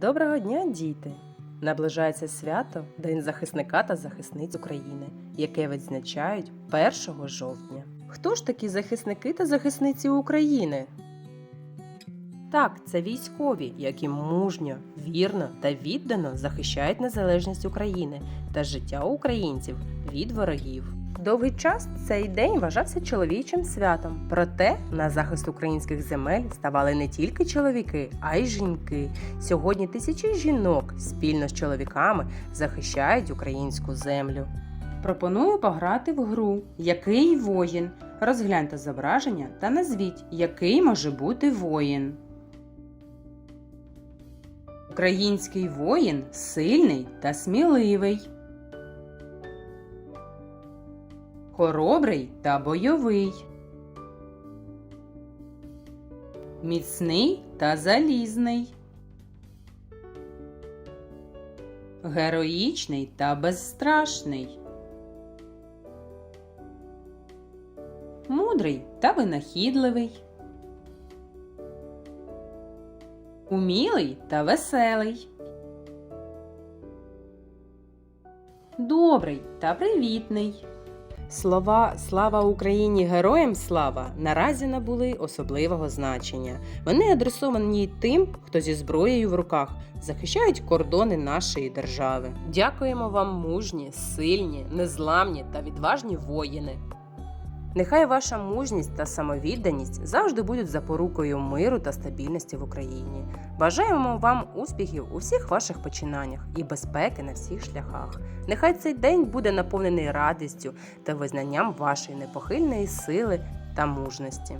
Доброго дня, діти! Наближається свято День захисника та захисниць України, яке відзначають 1 жовтня. Хто ж такі захисники та захисниці України? Так, це військові, які мужньо, вірно та віддано захищають незалежність України та життя українців від ворогів. Довгий час цей день вважався чоловічим святом. Проте на захист українських земель ставали не тільки чоловіки, а й жінки. Сьогодні тисячі жінок спільно з чоловіками захищають українську землю. Пропоную пограти в гру Який воїн? Розгляньте зображення та назвіть, який може бути воїн. Український воїн сильний та сміливий. Хоробрий та бойовий. Міцний та залізний. Героїчний та безстрашний. Мудрий та винахідливий. Умілий та веселий. Добрий та привітний. Слова Слава Україні! Героям слава наразі набули особливого значення. Вони адресовані тим, хто зі зброєю в руках захищають кордони нашої держави. Дякуємо вам, мужні, сильні, незламні та відважні воїни. Нехай ваша мужність та самовідданість завжди будуть запорукою миру та стабільності в Україні. Бажаємо вам успіхів у всіх ваших починаннях і безпеки на всіх шляхах. Нехай цей день буде наповнений радістю та визнанням вашої непохильної сили та мужності.